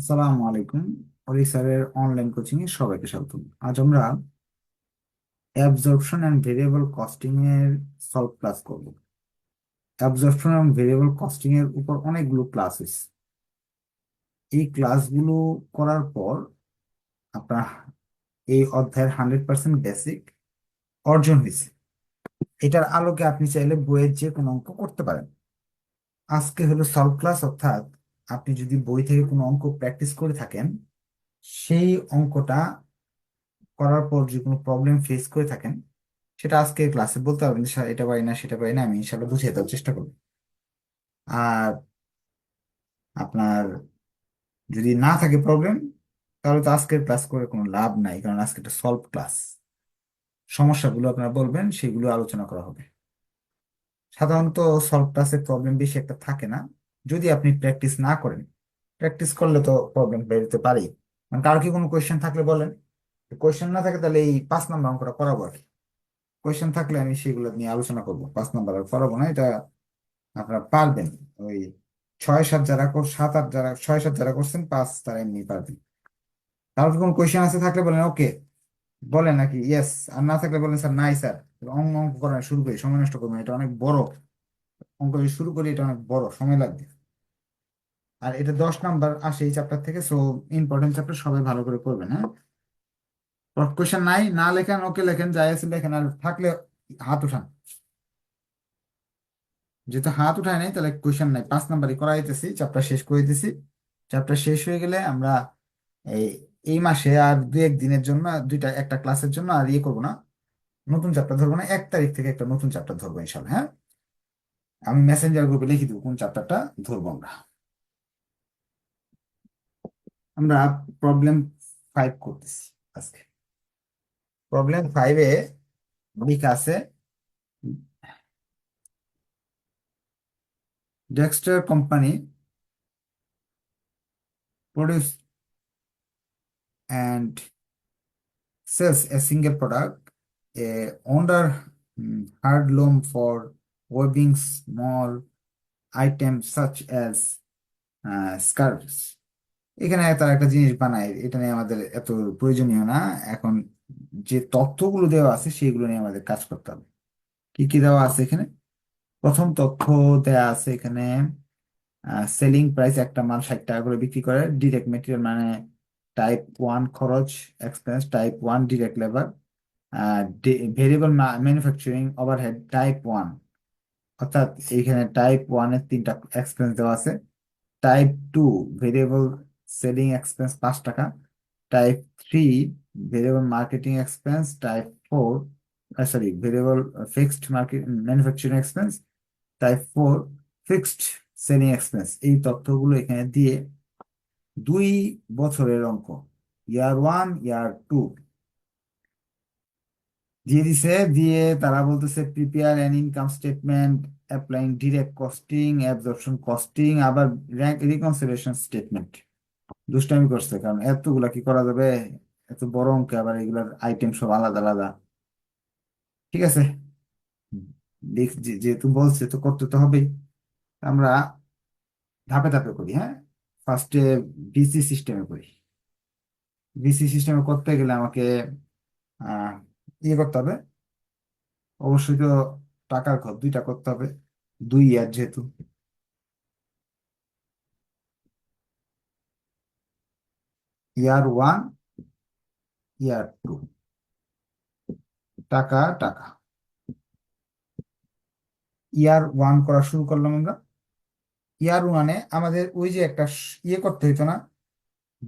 আসসালামু আলাইকুম। অলি স্যারের অনলাইন কোচিং এ সবাইকে স্বাগত আজ আমরা অ্যাবজর্পশন এন্ড ভেরিয়েবল কস্টিং এর সলভ ক্লাস করব। অ্যাবজর্পশন এবং ভেরিয়েবল কস্টিং এর উপর অনেকগুলো ক্লাস এই ক্লাসগুলো করার পর আপনার এই অধ্যায়ের হান্ড্রেড পার্সেন্ট বেসিক অর্জন হয়েছে। এটার আলোকে আপনি চাইলে বইয়ের যে কোনো অঙ্ক করতে পারেন। আজকে হলো সলভ ক্লাস অর্থাৎ আপনি যদি বই থেকে কোনো অঙ্ক প্র্যাকটিস করে থাকেন, সেই অঙ্কটা করার পর যে কোনো প্রবলেম ফেস করে থাকেন, সেটা আজকে ক্লাসে বলতে পারবেন এটা পারি না, সেটা পারি না, আমি ইনশাল্লাহ বুঝিয়ে দেওয়ার চেষ্টা করব। আর আপনার যদি না থাকে প্রবলেম তাহলে তো আজকের ক্লাস করে কোনো লাভ নাই, কারণ আজকে একটা সলভ ক্লাস সমস্যাগুলো আপনারা বলবেন, সেগুলো আলোচনা করা হবে। সাধারণত সলভ ক্লাসে প্রবলেম বেশি একটা থাকে না। যদি আপনি প্র্যাকটিস না করেন প্র্যাকটিস করলে তো প্রবলেম বেরোতে পারেই। মানে কারও কি কোনো কোয়েশ্চেন থাকলে বলেন? কোয়েশ্চেন না থাকে তাহলে এই পাঁচ নাম্বার অঙ্কটা করাবো আর কি। কোয়েশ্চেন থাকলে আমি সেগুলো নিয়ে আলোচনা করব। পাঁচ নাম্বার আর করাবো না, এটা আপনারা পারবেন। ওই ছয় সাত যারা কর- সাত আট যারা, ছয় সাত যারা করছেন, পাঁচ তারা এমনি পারবেন। কারোর কি কোনো কোয়েশ্চেন আছে থাকলে বলেন ওকে বলেন নাকি ইয়েস আর না থাকলে বলেন স্যার নাই স্যার অঙ্ক অঙ্ক করা শুরু করি, সময় নষ্ট করবেন এটা অনেক বড় অঙ্ক যদি শুরু করি, এটা অনেক বড়, সময় লাগবে। আর এটা দশ নাম্বার আসে এই চ্যাপ্টার থেকে সো ইম্পর্টেন্ট চ্যাপ্টার সবাই ভালো করে করবেন হ্যাঁ? কোয়েশ্চেন নাই, না লেখেন, ওকে লেখেন, যাই আছে লেখেন, আর থাকলে হাত উঠান। যেহেতু হাত উঠায় নাই, তাহলে কোয়েশ্চেন নাই। পাঁচ নাম্বারই করাইতেছি চ্যাপ্টার শেষ করে দিতেছি চ্যাপ্টার শেষ হয়ে গেলে আমরা এই এই মাসে আর দু এক দিনের জন্য, দুইটা, একটা ক্লাসের জন্য আর ইয়ে করব না। নতুন চ্যাপ্টার ধরবো না, এক তারিখ থেকে একটা নতুন চ্যাপ্টার ধরবো ইনশাল্লাহ হ্যাঁ? আমি মেসেঞ্জার গ্রুপে লিখে দেবো, কোন চ্যাপ্টারটা ধরবো আমরা। আমরা প্রবলেম ফাইভ করতেছি আজকে। প্রবলেম ফাইভে লেখা আছে Dexter company produce and sells a single product a owner hard loan for weaving small items such as uh, scarves. এখানে তারা একটা জিনিস বানায় এটা নিয়ে আমাদের এত প্রয়োজনীয় না। এখন যে তথ্যগুলো দেওয়া আছে সেগুলো নিয়ে আমাদের কাজ করতে হবে। কি কি দেওয়া আছে এখানে? প্রথম তথ্য দেওয়া আছে এখানে সেলিং প্রাইস একটা মাল ষাট টাকা করে বিক্রি করে। ডিরেক্ট মেটেরিয়াল মানে টাইপ ওয়ান খরচ expense type one direct labour variable manufacturing overhead type one অর্থাৎ এইখানে টাইপ ওয়ানের তিনটা এক্সপেন্স দেওয়া আছে। Type two variable selling expense পাঁচ টাকা। Type three variable marketing expense type four sorry variable fixed market manufacturing expense type four fixed selling expense এই তথ্যগুলো এখানে দিয়ে দুই বছরের অঙ্ক। ইয়ার ওয়ান ইয়ার টু দিয়ে দিছে দিয়ে তারা বলতেছে prepare an income statement applying direct costing absorption costing আবার র্যাঙ্ক রিকনসিলিয়েশন স্টেটমেন্ট দুষ্টামি করছে, কারণ এতগুলা কি করা যাবে? এত বড় অঙ্কে আবার এগুলার আইটেম সব আলাদা আলাদা। ঠিক আছে? যেহেতু বলছে তো করতে তো হবেই। আমরা ধাপে ধাপে করি হ্যাঁ? ফার্স্টে বিসি সিস্টেমে করি। বিসি সিস্টেমে করতে গেলে আমাকে, আহ ইয়ে করতে হবে। অবশ্যই তো টাকার ঘর দুইটা করতে হবে। দুই ইয়ার যেহেতু। ইয়ার ওয়ান ইয়ার টু টাকা টাকা। ইয়ার ওয়ান করা শুরু করলাম আমরা। ইয়ার ওয়ানে আমাদের ওই যে একটা ইয়ে করতে হইতো না?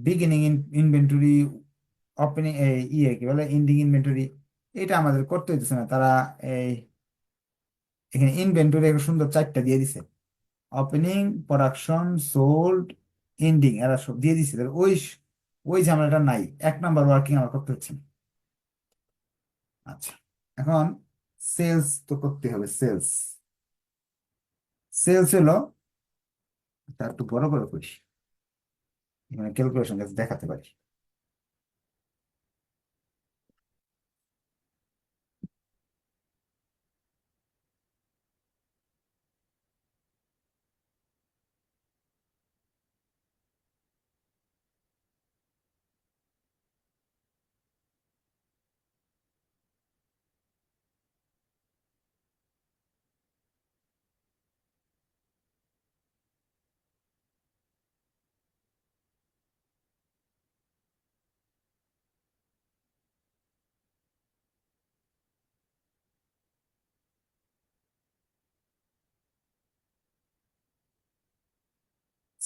বিগিনিং ইনভেন্টরি ওপেনিং ইয়ে কি বলে? এন্ডিং ইনভেন্টরি এটা আমাদের করতে হইতেছে না। তারা এই এখানে ইনভেন্টরি সুন্দর চারটা দিয়ে দিছে। ওপেনিং প্রোডাকশন সোল্ড এন্ডিং এরা সব দিয়ে দিছে। ওই ওই ঝামেলাটা নাই। এক নাম্বার ওয়ার্কিং আমার করতে হচ্ছে না। আচ্ছা এখন সেলস তো করতে হবে সেলস সেলস হলো, তা একটু বড় করে করি। এখানে ক্যালকুলেশন দেখাতে পারি।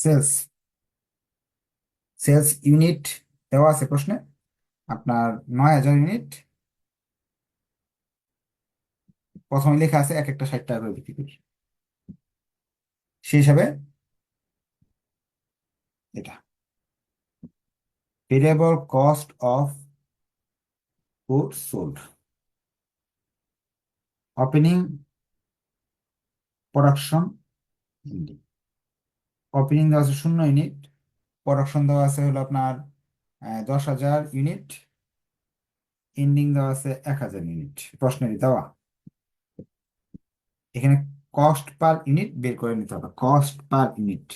সেলস সেলস ইউনিট দেওয়া আছে প্রশ্নে। আপনার নয় হাজার ইউনিট। প্রথমে লেখা আছে এক একটা ষাট টাকা করে বিক্রি করি। সেই হিসাবে এটা। Variable cost of good sold opening production opening দেওয়া আছে শূন্য ইউনিট প্রোডাকশন দেওয়া আছে হলো আপনার দশ হাজার ইউনিট এন্ডিং দেওয়া আছে এক হাজার ইউনিট প্রশ্নেরই দেওয়া। এখানে কস্ট পার ইউনিট বের করে নিতে হবে। Cost per unit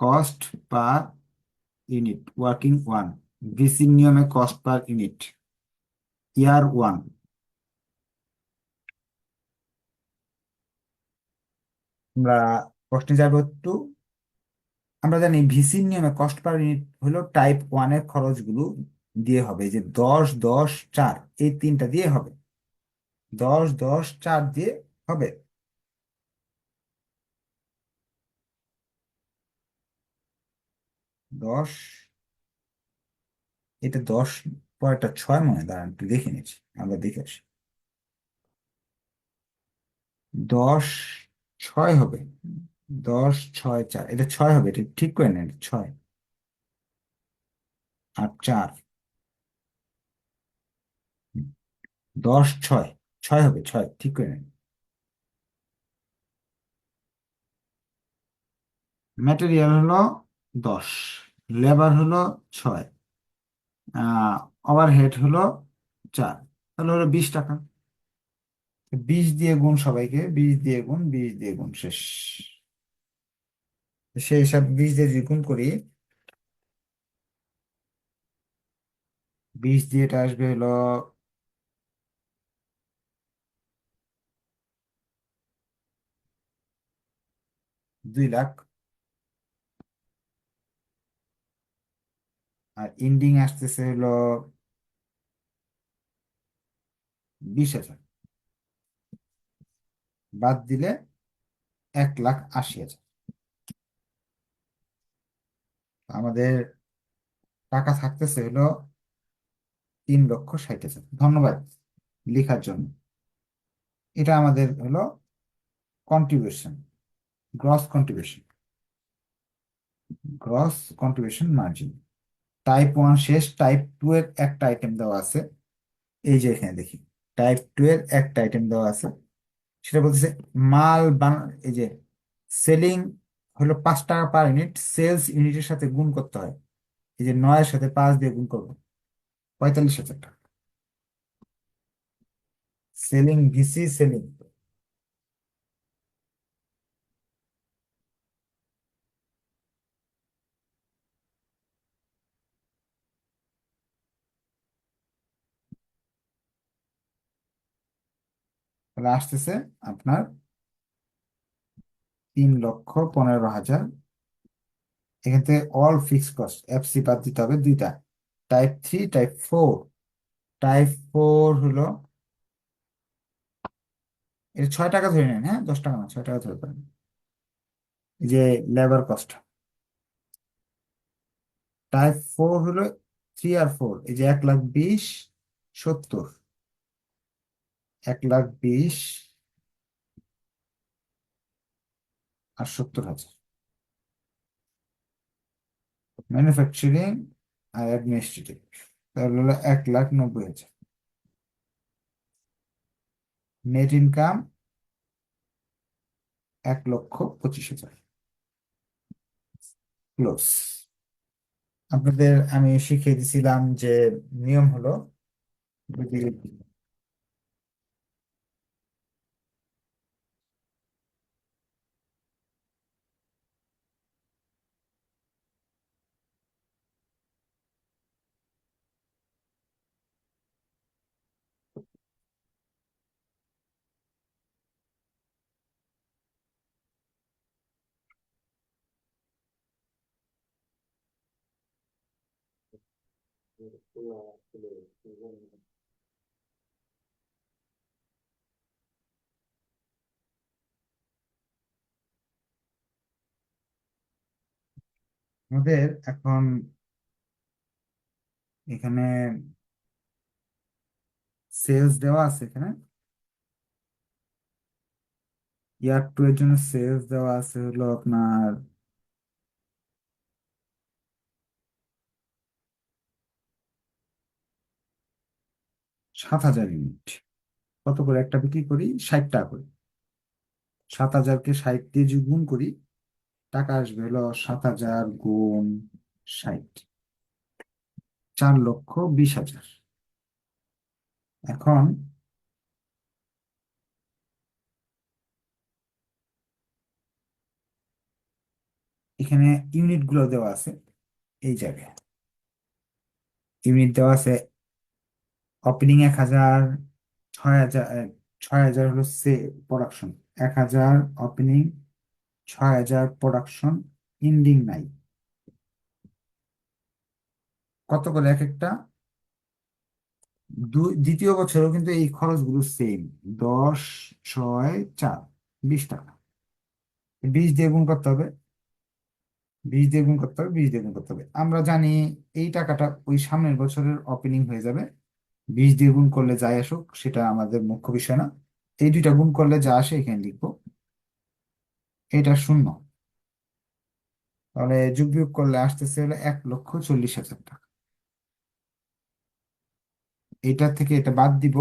cost per unit working one VC নিয়মে cost per unit year one আমরা প্রশ্নে যাব একটু আমরা জানি ভিসির নিয়মে কস্ট পার ইউনিট হলো টাইপ ওয়ানের খরচগুলো দিয়ে হবে যে দশ দশ, চার, এই তিনটা দিয়ে হবে। দশ দশ, চার দিয়ে হবে। দশ, এটা দশ পরেরটা ছয় মনে দাঁড়ান একটু দেখে নিচ্ছি, আমরা দেখে আসি। দশ, ছয় হবে। দশ, ছয়, চার, এটা ছয় হবে, এটা ঠিক করে নেন ছয়। আর চার। দশ, ছয় ছয় হবে, ছয়, ঠিক করে নেন ম্যাটেরিয়াল হলো দশ, লেবার হলো ছয় ওভারহেড হলো চার, তাহলে হলো বিশ টাকা। বিশ দিয়ে গুণ সবাইকে, বিশ দিয়ে গুণ, বিশ দিয়ে গুণ শেষ। সেই হিসাব বিশ দিয়ে যদি গুণ করি, বিশ দিয়ে এটা আসবে হলো দুই লাখ। আর এন্ডিং আসতেছে হলো বিশ হাজার। বাদ দিলে এক লাখ আশি হাজার। আমাদের টাকা থাকতেছে হলো তিন লক্ষ ষাট হাজার। ধন্যবাদ লেখার জন্য। এটা আমাদের হলো contribution gross contribution gross contribution margin type one শেষ টাইপ টু এর একটা আইটেম দেওয়া আছে। এই যে এখানে দেখি টাইপ টু এর একটা আইটেম দেওয়া আছে। সেটা বলতেছে মাল বানা, এই যে সেলিং হলো পাঁচ টাকা পার ইউনিট সেলস ইউনিটের সাথে গুণ করতে হয়। এই যে নয়ের সাথে পাঁচ দিয়ে গুণ করব, পঁয়তাল্লিশ হাজার টাকা। সেলিং ভিসি সেলিং তাহলে আসতেছে আপনার তিন লক্ষ পনেরো হাজার। এখান থেকে অল ফিক্সড কস্ট এফসি বাদ দিতে হবে দুইটা। Type three type four type four হলো, এটা ছয় টাকা ধরে নেন হ্যাঁ? দশ টাকা না, ছয় টাকা ধরে পারেন যে লেবার কস্ট টাইপ ফোর হলো থ্রি আর ফোর এই যে এক লাখ বিশ, সত্তর। এক লাখ বিশ আর সত্তর হাজার। ম্যানুফ্যাকচারিং আর অ্যাডমিনিস্ট্রেটিভ তাহলে হলো এক লাখ নব্বই হাজার। নেট ইনকাম এক লক্ষ পঁচিশ হাজার। ক্লোজ আপনাদের আমি শিখিয়ে দিছিলাম যে নিয়ম হলো যদি আমাদের এখন এখানে সেলস দেওয়া আছে এখানে। ইয়ার টু এর জন্য সেলস দেওয়া আছে হলো আপনার সাত হাজার ইউনিট। কত করে একটা বিক্রি করি? ষাট টাকা করে। সাত হাজারকে ষাট দিয়ে যদি গুণ করি, টাকা আসবে হলো সাত হাজার গুণ ষাট। চার লক্ষ বিশ হাজার। এখন এখানে ইউনিটগুলো দেওয়া আছে এই জায়গায়। ইউনিট দেওয়া আছে ওপেনিং এক হাজার, ছয় হাজার ছয় হাজার হলো সে প্রোডাকশন এক হাজার ওপেনিং ছয় হাজার প্রোডাকশন ইন্ডিং নাই। কত করে এক একটা? দ্বিতীয় বছরও কিন্তু এই খরচগুলো সেম দশ, ছয়, চার, বিশ টাকা। বিশ দিয়ে গুণ করতে হবে। বিশ দিয়ে গুণ করতে হবে, বিশ দিয়ে গুণ করতে হবে। আমরা জানি এই টাকাটা ওই সামনের বছরের ওপেনিং হয়ে যাবে। বিশ দিয়ে গুণ করলে যাই আসুক, সেটা আমাদের মুখ্য বিষয় না। এই দুইটা গুণ করলে যা আসে এখানে লিখব। এটা শূন্য। তাহলে যোগ বিয়োগ করলে আসতেছে হলো এক লক্ষ চল্লিশ হাজার টাকা। এটা থেকে এটা বাদ দিব।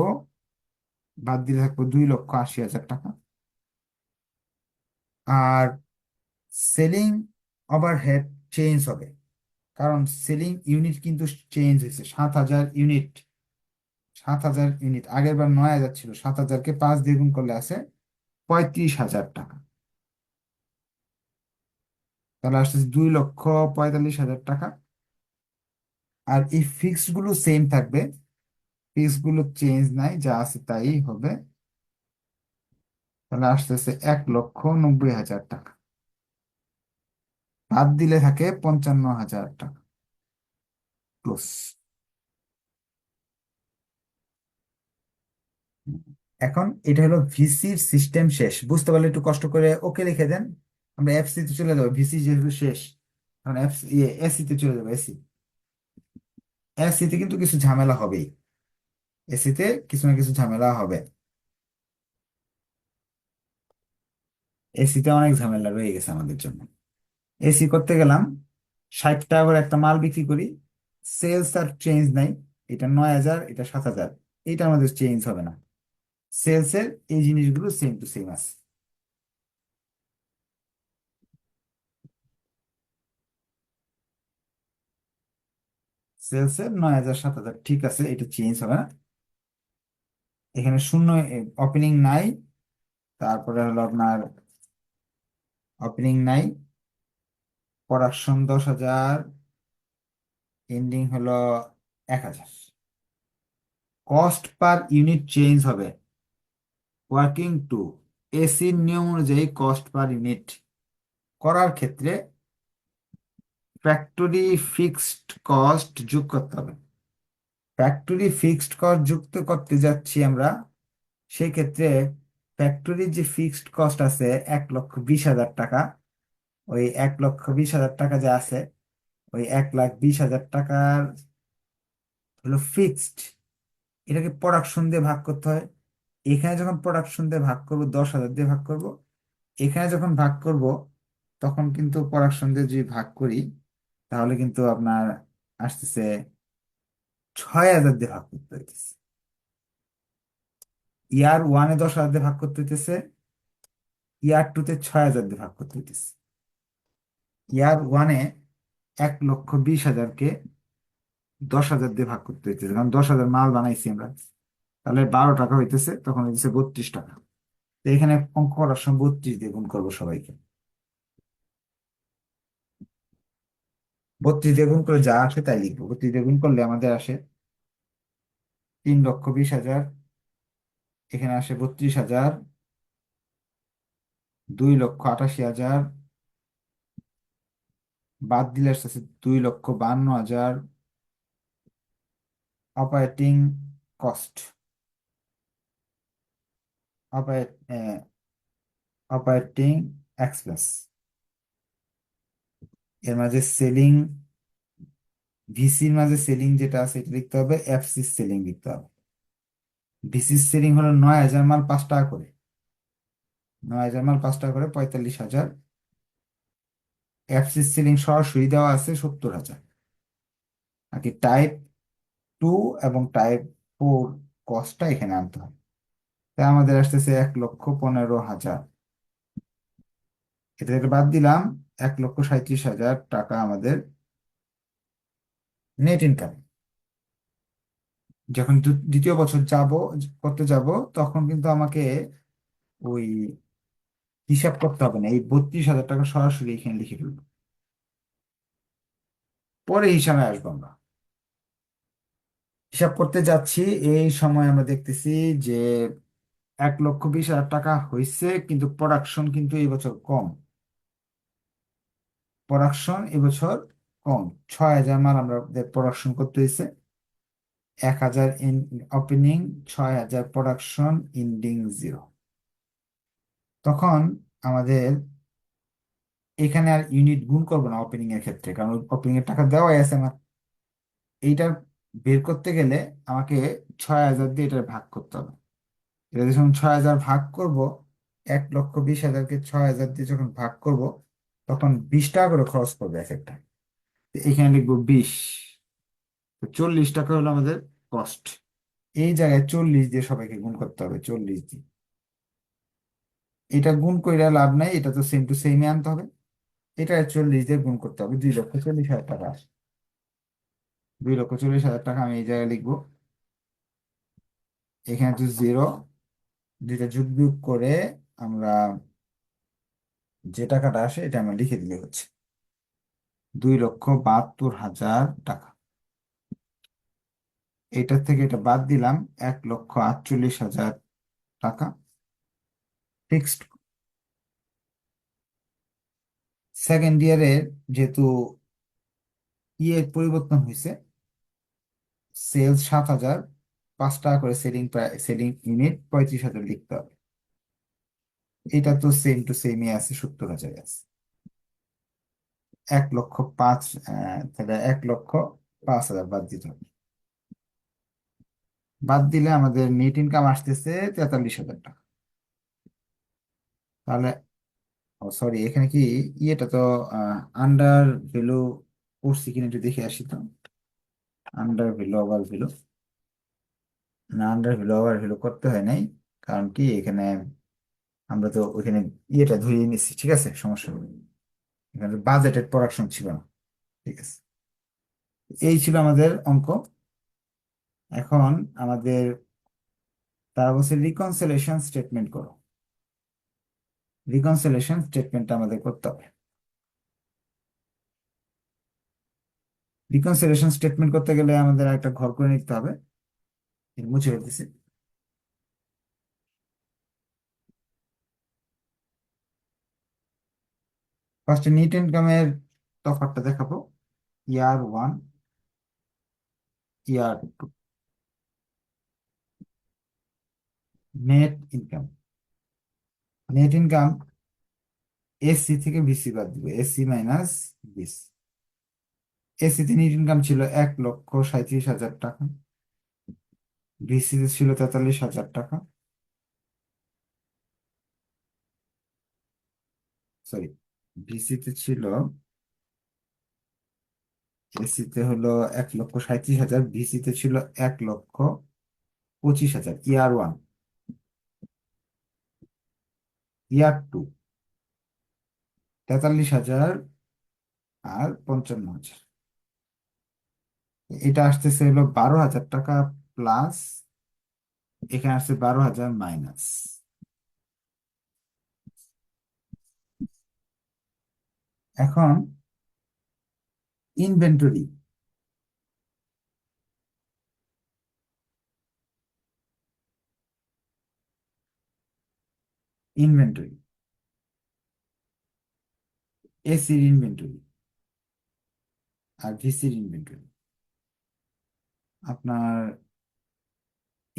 বাদ দিলে থাকব দুই লক্ষ আশি হাজার টাকা। আর সেলিং ওভারহেড চেঞ্জ হবে। কারণ সেলিং ইউনিট কিন্তু চেঞ্জ হয়েছে। সাত হাজার ইউনিট সাত হাজার ইউনিট আগের বার নয় হাজার ছিল, সাত হাজারকে পাঁচ দিয়ে গুণ করলে আছে পঁয়ত্রিশ হাজার টাকা। তাহলে আসতেছে দুই লক্ষ পঁয়তাল্লিশ হাজার টাকা। আর এই ফিক্সডগুলো সেম থাকবে। ফিক্সডগুলো চেঞ্জ নাই, যা আছে তাই হবে। তাহলে আসতেছে এক লক্ষ নব্বই হাজার টাকা। বাদ দিলে থাকে পঞ্চান্ন হাজার টাকা। ক্লোজ এখন এটা হলো ভিসির সিস্টেম শেষ। বুঝতে পারলে একটু কষ্ট করে ওকে লিখে দেন। আমরা এফসি তে চলে যাব। ভিসি যেহেতু শেষ এখন এফসি এসি তে চলে যাব এসি এসি তে কিন্তু কিছু ঝামেলা হবেই। এসিতে কিছু না কিছু ঝামেলা হবে। এসিতে অনেক ঝামেলা রয়ে গেছে আমাদের জন্য। এসি করতে গেলাম, ষাট টাকা করে একটা মাল বিক্রি করি। সেলস আর চেঞ্জ নাই। এটা নয় হাজার, এটা সাত হাজার। এটা আমাদের চেঞ্জ হবে না। সেলস এর এই জিনিসগুলো সেম টু সেম আছে। সেলস এর নয় হাজার সাত হাজার, ঠিক আছে, এটা চেঞ্জ হবে না। এখানে শূন্য ওপেনিং নাই, তারপরে হলো আপনার ওপেনিং নাই। প্রোডাকশন দশ হাজার এন্ডিং হলো এক হাজার। কস্ট পার ইউনিট চেঞ্জ হবে। ওয়ার্কিং টু এসির নিয়ম অনুযায়ী কস্ট পার ইউনিট করার ক্ষেত্রে ফ্যাক্টরি ফিক্সড কস্ট যোগ করতে হবে। ফ্যাক্টরি ফিক্সড কস্ট যুক্ত করতে যাচ্ছি আমরা, সেই ক্ষেত্রে ফ্যাক্টরির যে ফিক্সড কস্ট আছে এক লক্ষ বিশ হাজার টাকা, ওই এক লক্ষ বিশ হাজার টাকা যে আছে, ওই এক লাখ বিশ হাজার টাকার হলো ফিক্সড। এটাকে প্রোডাকশন দিয়ে ভাগ করতে হয়। এখানে যখন প্রোডাকশন দিয়ে ভাগ করব, দশ হাজার দিয়ে ভাগ করব, এখানে যখন ভাগ করব, তখন কিন্তু প্রোডাকশন দিয়ে যদি ভাগ করি, তাহলে কিন্তু আপনার আসতেছে ছয় হাজার দিয়ে ভাগ করতে হইতেছে। ইয়ার ওয়ানে দশ হাজার দিয়ে ভাগ করতে হইতেছে ইয়ার টুতে ছয় হাজার দিয়ে ভাগ করতে হইতেছে। ইয়ার ওয়ানে এক লক্ষ বিশ হাজারকে দশ হাজার দিয়ে ভাগ করতে হইতেছে, কারণ দশ হাজার মাল বানাইছি আমরা। তাহলে বারো টাকা হইতেছে, তখন হইতেছে বত্রিশ টাকা। তো এখানে অঙ্ক করার সময় বত্রিশ দিয়ে গুণ করব সবাইকে। বত্রিশ দিয়ে গুণ করে যা আসে তাই লিখব। বত্রিশ দিয়ে গুণ করলে আমাদের আসে তিন লক্ষ বিশ হাজার। এখানে আসে বত্রিশ হাজার, দুই লক্ষ আটাশি হাজার। বাদ দিলে আসতেছে দুই লক্ষ বান্ন হাজার। Operating cost. অপারেটিং এক্সপেন্স এর মাঝে সেলিং ভিসির মাঝে সেলিং যেটা আছে, এটা লিখতে হবে এফসি সেলিং লিখতে হবে। ভিসির সেলিং হলো নয় হাজার মাল পাঁচ টাকা করে। নয় হাজার মাল পাঁচ টাকা করে পঁয়তাল্লিশ হাজার। এফসি সেলিং সরাসরি দেওয়া আছে সত্তর হাজার। আর কি টাইপ টু এবং টাইপ ফোর কস্টটা এখানে আনতে হবে। তাই আমাদের আসতেছে এক লক্ষ পনেরো হাজার। এটা বাদ দিলাম, এক লক্ষ সাঁত্রিশ হাজার টাকা আমাদের নেট ইনকাম যখন দ্বিতীয় বছর যাব, করতে যাব, তখন কিন্তু আমাকে ওই হিসাব করতে হবে না, এই বত্রিশ হাজার টাকা সরাসরি এখানে লিখে ফেলব। পরে হিসাবে আসব আমরা। হিসাব করতে যাচ্ছি, এই সময় আমরা দেখতেছি যে এক লক্ষ বিশ হাজার টাকা হয়েছে কিন্তু প্রোডাকশন কিন্তু এই বছর কম। প্রোডাকশন এবছর কম। ছয় হাজার মাল আমরা প্রোডাকশন করতে হয়েছে এক হাজার ইন ওপেনিং ছয় হাজার প্রোডাকশন ইন্ডিং জিরো তখন আমাদের এখানে আর ইউনিট গুণ করব না ওপেনিং এর ক্ষেত্রে, কারণ ওপেনিং এর টাকা দেওয়াই আছে আমার। এইটা বের করতে গেলে আমাকে ছয় হাজার দিয়ে এটা ভাগ করতে হবে। এটা যখন ছয় হাজার ভাগ করব, এক লক্ষ বিশ হাজারকে ছয় হাজার দিয়ে যখন ভাগ করব, তখন বিশ টাকা করে খরচ করবে এক একটা। এখানে লিখব বিশ। চল্লিশ টাকা হলো আমাদের কস্ট এই জায়গায় চল্লিশ দিয়ে সবাইকে গুণ করতে হবে, চল্লিশ দিয়ে। এটা গুণ কইরা লাভ নাই, এটা তো সেম টু সেমই আনতে হবে। এটা চল্লিশ দিয়ে গুণ করতে হবে, দুই লক্ষ চল্লিশ হাজার টাকা। আসে দুই লক্ষ চল্লিশ হাজার টাকা আমি এই জায়গায় লিখব। এখানে তো জিরো দুইটা যোগ বিয়োগ করে আমরা যে টাকাটা আসে, এটা আমরা লিখে দিলে হচ্ছে দুই লক্ষ বাহাত্তর হাজার টাকা। এটা থেকে এটা বাদ দিলাম, এক লক্ষ আটচল্লিশ হাজার টাকা। ফিক্সড সেকেন্ড ইয়ারের যেহেতু ইয়ের পরিবর্তন হয়েছে সেলস সাত হাজার পাঁচ টাকা করে সেলিং সেলিং ইউনিট পঁয়ত্রিশ হাজার লিখতে হবে। এটা তো সেম টু সেমই আছে, সত্তর হাজার আছে। এক লক্ষ পাঁচ তাহলে এক লক্ষ পাঁচ হাজার বাদ দিতে হবে। বাদ দিলে আমাদের নেট ইনকাম আসতেছে তেতাল্লিশ হাজার টাকা। তাহলে, ও সরি এখানে কি, ইয়েটা তো আন্ডার ভ্যালু করছি কিনা একটু দেখে আসি তো। আন্ডার ভ্যালু ওভার ভ্যালু না আন্ডার ভ্যালু ওভার ভ্যালু করতে হয় নাই। কারণ কি, এখানে আমরা তো ওইখানে ইয়েটা ধরিয়ে নিচ্ছি ঠিক আছে? সমস্যা এখানে বাজেটেড প্রোডাকশন ছিল না, ঠিক আছে? এই ছিল আমাদের অঙ্ক। এখন আমাদের তারা বলছে রিকনসিলেশন স্টেটমেন্ট করো। রিকনসিলেশন স্টেটমেন্টটা আমাদের করতে হবে। রিকনসিলেশন স্টেটমেন্ট করতে গেলে আমাদের একটা ঘর করে নিতে হবে। মুছে ফেলতেছি ফার্স্টে নিট ইনকামের তফাৎটা দেখাবো year one year two net income net income SC থেকে বিসি বাদ দিবে। এসসি মাইনাস বিস এসসিতে নেট ইনকাম ছিল এক লক্ষ সাঁত্রিশ হাজার টাকা। বিসিতে ছিল তেতাল্লিশ হাজার টাকা। সরি বিসিতে ছিল এসিতে হলো এক লক্ষ সাঁত্রিশ হাজার বিসিতে ছিল এক লক্ষ পঁচিশ হাজার, ইয়ার ওয়ান। ইয়ার টু, তেতাল্লিশ হাজার আর পঞ্চান্ন হাজার। এটা আসতেছে হলো বারো হাজার টাকা প্লাস এখানে আসছে বারো হাজার মাইনাস এখন ইনভেন্টরি ইনভেন্টরি এসির ইনভেন্টরি আর ভিসির ইনভেন্টরি আপনার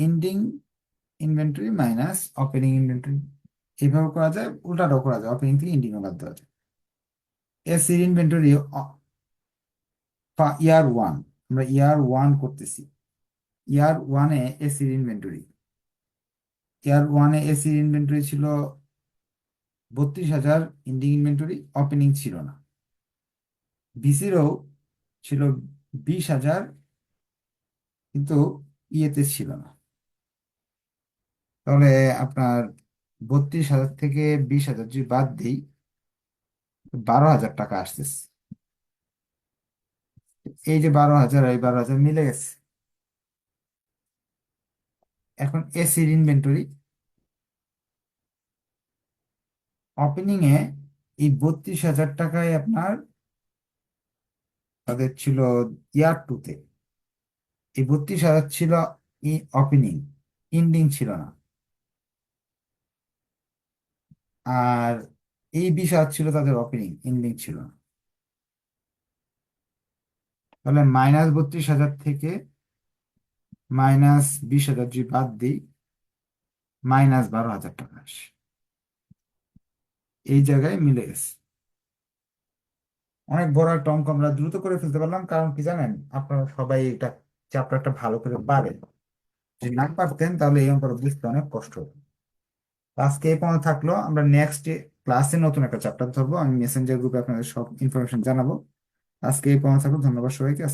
ending inventory minus opening inventory এইভাবে করা যায়, উল্টাটাও করা যায় ওপেনিং থেকে এন্ডিং বাদ দেওয়া যায়। এসির ইনভেন্টরি ইয়ার ওয়ান আমরা ইয়ার ওয়ান করতেছি। ইয়ার ওয়ানে এসির ইনভেন্টরি ইয়ার ওয়ানে এসির ইনভেন্টরি ছিল বত্রিশ হাজার ইন্ডিং ইনভেন্টরি ওপেনিং ছিল না। বিসিরও ছিল বিশ হাজার, কিন্তু ইয়েতে ছিল না। তাহলে আপনার বত্রিশ হাজার থেকে বিশ হাজার যদি বাদ দিই, বারো হাজার টাকা আসতেছে। এই যে বারো হাজার, এই বারো হাজার মিলে গেছে। এখন এসির ইনভেন্টরি। ওপেনিং এ এই বত্রিশ হাজার টাকায় আপনার তাদের ছিল ইয়ার টুতে। এই বত্রিশ হাজার ছিল ওপেনিং ইন্ডিং ছিল না। আর এই বিষয় ছিল তাদের ওপেনিং ইন্ডিং ছিল। না তাহলে মাইনাস বত্রিশ হাজার থেকে মাইনাস বিশ হাজার যদি বাদ দিই মাইনাস বারো হাজার টাকা আসে। এই জায়গায় মিলে গেছে। অনেক বড় একটা অঙ্ক আমরা দ্রুত করে ফেলতে পারলাম, কারণ কি জানেন, আপনারা সবাই এটা চ্যাপ্টারটা ভালো করে পারেন। যদি না পারতেন, তাহলে এই অঙ্কটা বুঝতে অনেক কষ্ট হতো। আজকে এই পর্যন্ত থাকল। আমরা নেক্সট ক্লাসে নতুন একটা চ্যাপ্টার ধরবো। আমি মেসেঞ্জার গ্রুপে আপনাদের সব ইনফরমেশন জানাব। আজকে এই পর্যন্ত থাকল। ধন্যবাদ সবাইকে।